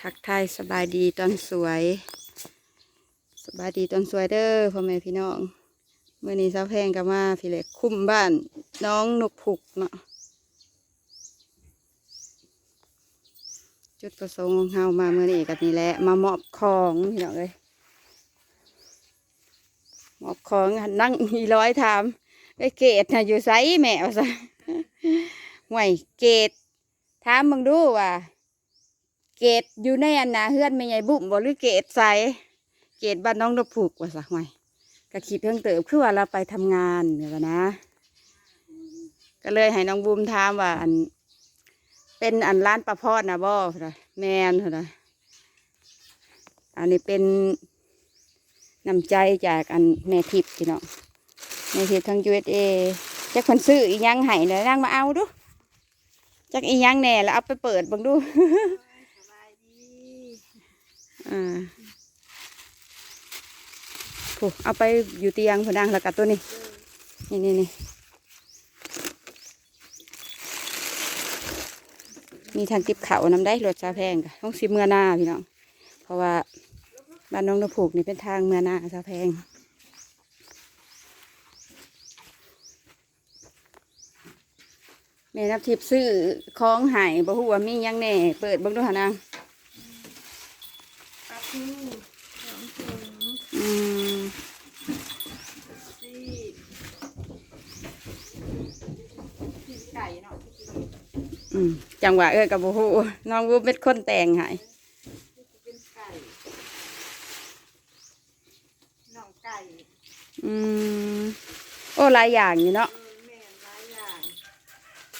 ทักทายสบายดีตอนสวย สบายดีตอนสวยเด้อพ่อแม่พี่น้องเมื่อนี้สาแพงก็มาพี่เล็กคุ้มบ้าน น้องนกผุกเนาะจุดประสงค์ของเฮามาเมื่อนี้กันนี่แหละมามอบของพี่น้องเลยมอบของนั่งอีร้อยถามไอ้เกดน่ะอยู่ไสแม่ว่าซะห่วยเกดถามมึงดูว่า เกตอยู่ในอันนาเฮือนไม่ใหญ่บุ่มบ่หรือเกตใสเกตบ้านน้องนกผูกว่าสักหน่อยก็คิดเรื่งเติบคือว่าเราไปทำงานเนี่ยวนะ ก็เลยให้น้องบูมถามว่าอัน เป็นอันร้านปลาพอดนะบ่เท่าใดแมนเท่าใดอันนี้เป็นน้ำใจจากอันแม่ทิพย์พี่น้องแม่ทิพย์ทาง USA จักคนซื้ออีหยังให้เลยนั่งมาเอาดูจักอีหยังแน่แล้วเอาไปเปิดบังดู อ่าโอ้เอาไปอยู่เตียงพนังแล้วกับตัวนี้ นี่นี่นี่มีทางติบเขาน้ำได้รถซาแพงกะต้องสิเมื่อหน้าพี่น้อง เพราะว่าบ้านน้องนกผูกนี่เป็นทางเมื่อหน้าซาแพงแม่นับทิพย์ซื้อของหายบ่ฮู้ว่ามียังแน่ เปิดเบิ่งดูหานาง สองถุงอืมสี่สี่ไก่เนาะที่กินอืมจังหวะเอ้ยกับบูฮูน้องบูเป็นคนแต่งให้ที่เป็นไก่น่องไก่อืมโอ้หลายอย่างอยู่เนาะเออแม่นหลายอย่าง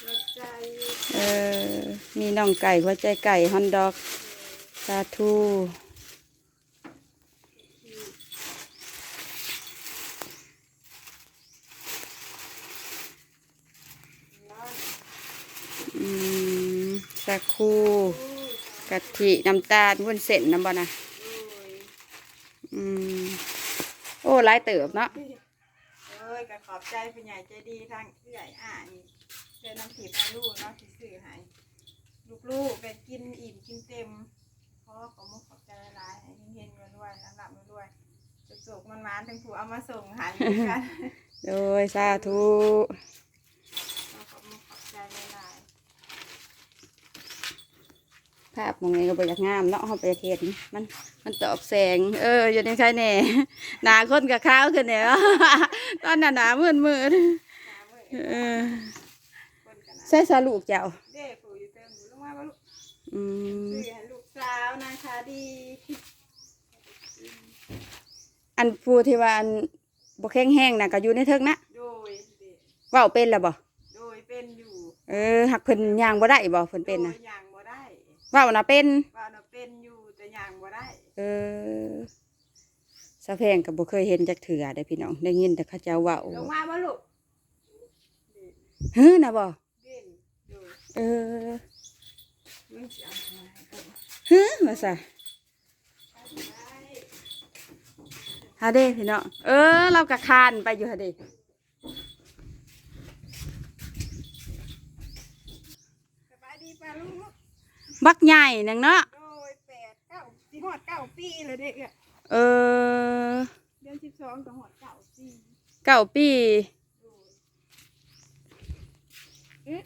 รสใจเออมีน่องไก่หัวใจไก่ฮอนดอกสาทูอืม สาคูกะทิน้ำตาลวุ้นเส้นน้ำบ่นะโอ้ยอืมโอ้หลายเติบเนาะเอ้ยก็ขอบใจเป็นใหญ่ใจดีทางผู้ใหญ่อ่านเจอน้ำถิบให้ลูกเนาะที่สื่อให้ลูกๆไปกินอิ่มกินเต็มเพราะขอมุกขอบใจหลายๆให้เฮงๆรวยๆลำดับรวยๆจุกๆมันมาถึงผู้เอามาส่งใหายกันโดยสาธุขอบมุกขอบใจหลาย ภาพมองไงก็บอยากงามเนาะเขาไปเห็นมันมันตอบแสง เอออยู่ในใครแน่หนาคนกับข้าวขึ้นเนี่ยตอนนั้นหนามืดมืดๆหามื้อเออคนกันนะใส่สาลูกเจ้าเด้ผู้อยู่เติมอยู่ลงมาว่าลูกอืมซื้อให้ลูกสาวนางคาดีอันผู้ที่ว่าอันบกแข็งแห้งน่ะก็อยู่ในเทิงนะโดยเด้เว่าเป็นแล้วบ่โดยเป็นอยู่ เออหักเพิ่นย่างบ่ได้บ่เพิ่นเป็นนะโดยอย่าง บ่ได้เว่าน่ะเป็น ว่าน่ะเป็นอยู่แต่อย่างบ่ได้เออสะแพงก็บ่เคยเห็นจักเถื่อได้อพี่น้องได้ยินแต่เขาเจ้าเว่าลงมาบ่ลูกฮือน่ะบ่เด่นโดยเออมึงสิเอามาให้ก่อนฮือว่าซะได้ฮาเด้พี่น้องเออ เรากะคานไปอยู่ฮาเด้ สบายดีป่ะลูก บักใหญ่หนึงเนาะโดยแปดเก้าสิหอดเก้าปีเลยเด็กอะเออ เดือนสิบสองก็หอดเก้าปีเก้าปีโดยเอ๊ะ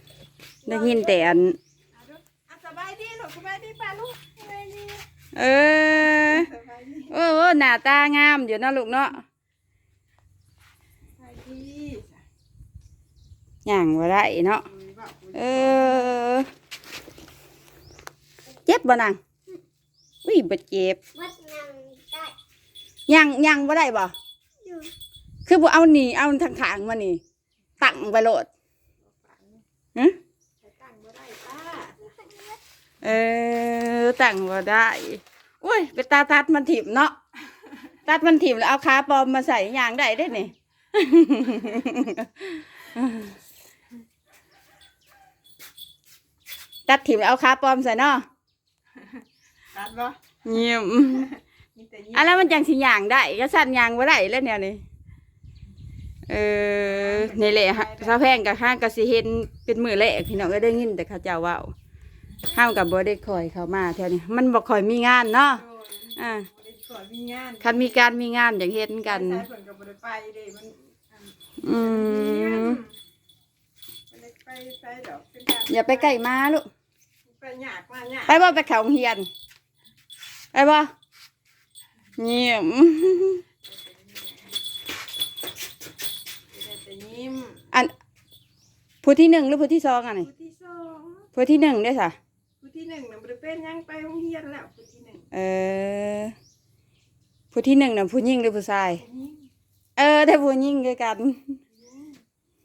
ได้ยินแต่อันเอาเด้ออะสบายดีลูกสบายดีป่ะลูกสบายดีเออสบายดีโอ้โหหน้าตางามอยู่เนาะลูกเนาะสบายดีย่างว่าได้เนาะโดยว่าเออ เจ็บบ่นางอุ้ยบ่เจ็บวัดนังได้ย่างย่างบ่ได้บ่อยู่คือบ่เอานี่เอาทางขางๆมานี่ตั้งไปโลดฮะแต่ตั้งบ่ได้ป้าเออตั้งบ่ได้อุ้ยไปตาตัดมันถิ่มเนาะตัดมันถิ่มแล้วเอาขาปลอมมาใส่ยางได้ได้นี่ตัดถิ่มแล้วเอาขาปลอมใส่เนาะ ตัดบ่เยี่ยมมีแต่ยิ้มอะแล้วมันจังสิยางได้ก็สั่นยางบ่ได้แล้วเนี่ยนี่เออนี่แหละฮะสาวแพงกับห้างก็สิเห็นเป็นมือแรกพี่น้องก็ได้ยินแต่เขาเจ้าเว้าห้ามกับบ่ได้คอยเข้ามาแถวนี้มันบ่ค่อยมีงานเนาะโดยอ่าบ่ได้ขอมีงานคันมีการมีงานอย่างเฮ็ดกัน ใช้เพิ่นก็บ่ได้ไปเด้มันอันอืมบ่ได้ไปใช้ดอกเป็นการอย่าไปใกล้มาลูกไปยากมายากไปบ่ไปเขาโรงเรียน ไปบ่เงียบได้แต่ยิ้มอันผู้ที่หนึ่งหรือผู้ที่สองอันนี้ผู้ที่สองผู้ที่หนึ่งได้อสะผู้ที่หนึ่งน่ะบ่ได้เป็นหยังไปโรงเรียนแล้วผู้ที่หนึ่งเออ ผู้ที่หนึ่งน่ะผู้หญิงหรือผู้ชาย ผู้หญิงเออแต่ผู้หญิงคือกัน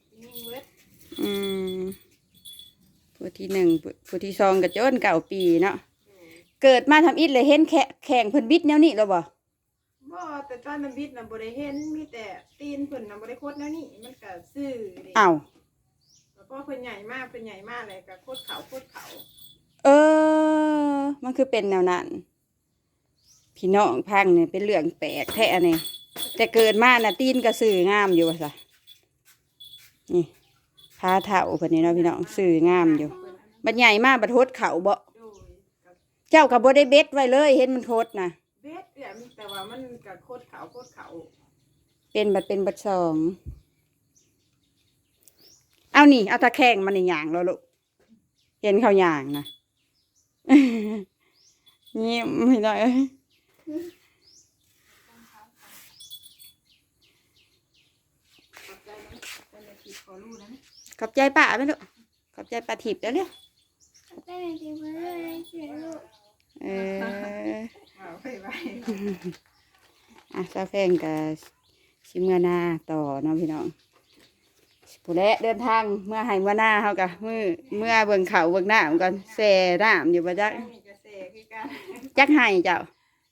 ผู้หญิงเบิดอืมผู้ที่หนึ่งผู้ผู้ที่สองก็จนเก่าปีเนาะ เกิดมาทำอิฐเลยเห็นแขแข่งเพิ่นบิดแนวนี้แล้วบ่บ่แต่ตอนนั้นบิดน่ะบ่ได้เห็นมีแต่ตีนเพิ่นน่ะบ่ได้โคตรแนวนี้มันก็ซื่อเด้อ้าวแล้วก็เพิ่นใหญ่มากเพิ่นใหญ่มากเลยก็โคตรเขาโคตรเขาเออ มันคือเป็นแนวนั้น พี่น้องพังเนี่ยเป็นเรื่องแปลกแท้เนี่ยแต่เกิดมาน่ะตีนก็สื่องามอยู่ว่าซะนี่พาเถ่าเพิ่นนี่เนาะพี่น้องสื่องามอยู่เพิ่นอันนั้นบัดใหญ่มากบัดโทดเขาบ่โดยกับ เจ้าก็บ่ได้เบ็ดไว้เลย เห็นมันโทดนะเบ็ดเนี่ยมีแต่ว่ามันก็โคตรเขาโคตรเขาเป็นบัดเป็นบัดสองเอานี่เอาตะแคงมันนี่ย่างแล้วลูกเห็นเขาย่างนะนี่ไม่ได้เอ้ยขอบใจนะเป็นอาชีพขอรู้นะขอบใจป้าไหมลูกขอบใจป้าทิพย์แล้วเนี่ยได้จริงๆเลยเสียลูก เออเอาไปไว้อะซาแฟงกับชิเมื่อหน้าต่อเนาะพี่น้องผู้และเดินทางเมื่อให้เมื่อหน้าเขากะมือเมื่อเบิ่งเขาเบิ่งหน้ามันก่อนแซ่น้ำอยู่ประจักมีกระแสคือกันจักให้เจ้า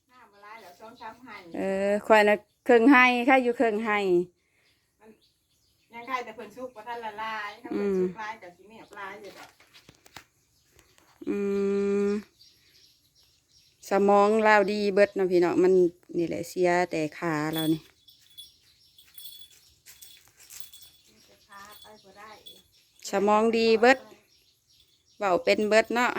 หน้ามาลายแล้วช่องช้ำให้เออคอยนะเครื่องให้ข้าอยู่เครื่องให้ยังใครแต่เพิ่นชุกบ่ทันละลายถ้าเพิ่นชุกลายกับสิเนี่ยปลายอยู่ดอกอืม สมองเราดีเบิดนะพี่น้องมันนี่แหละเสียแต่ขาเรานี่มีแต่พาไปบ่ได้สมองดีเบิดเบาเป็นเบิดเนาะย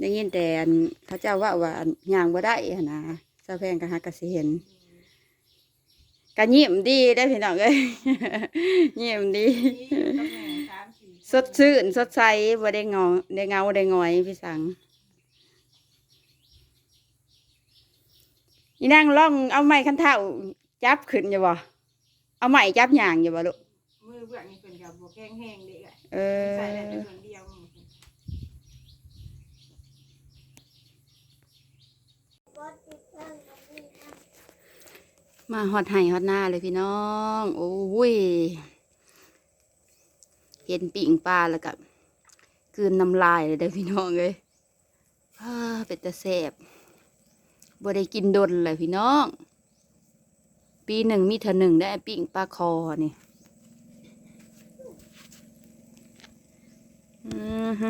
ได้ยินแต่อันเขาเจ้าว่าว่าอย่างบ่ได้หั้นะซาแพงก็หากะสิเห็นก็ยิ้มดีได้พี่น้องเอ้ยยิ้มดี สามสี่คนสดชื่นสดใสบ่ได้งอได้เงาได้งอยพี่สังอีนางล่องเอาไม้คันเท้าจับขึ้นอยู่บ่เอาไม้จับย่างอยู่บ่ลูกมือเบื้องนี่เพิ่นก็บ่แข็งแห้งเด้อเออใส่ได้แต่เพิ่นเดียวมือเพิ่นวัดติดตั้งกับนี่นะมาฮอดไห้ฮอดหน้าเลยพี่น้อง โอ้ย เห็นปิ่งปลาแล้วก็กืนน้ำลายเลยได้พี่น้องเลยอ้าเป็นตะแสบบ่ได้กินดนเลยพี่น้อง ปีหนึ่งมีเท่าหนึ่งได้ปิ่งปลาคอนี่อือฮึ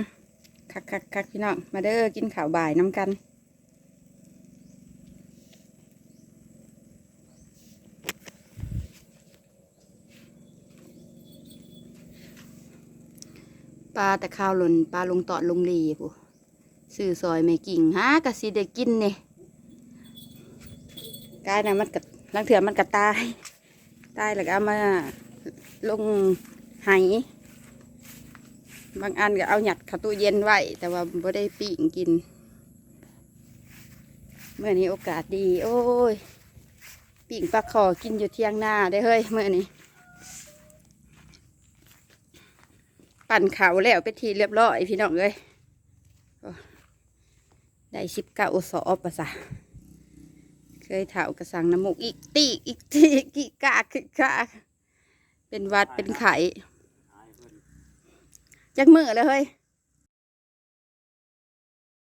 คักคักคักพี่น้อง มาเด้อกินข้าวบ่ายน้ำกัน ปลาแต่ข้าวหล่นปลาลงตอดลงลีผู้ซื้อซอยไม่กิ่งฮะกะสิได้กินเนี่ยกายนะมันกัดลังเถื่อมันกัดตาย ตายแล้วก็เอามาลงไหบางอันก็เอาหยัดเข้าตู้เย็นไว้แต่ว่าบ่ได้ปิ้งกิน เมื่อนี้โอกาสดี โอ้ยปิ้งปลาคอกินอยู่เที่ยงหน้าได้เฮ้ยเมื่อนี้ ปั่นเขาแล้วไปทีเรียบร้อยพี่น้องเลยได้ชิบเก้าสอบปะสะเคยเถากระสังน้ำมูกอีกตีอีกตีกีกาคือกาเป็นวัดเป็นไข่จักมือเลยเฮ้ย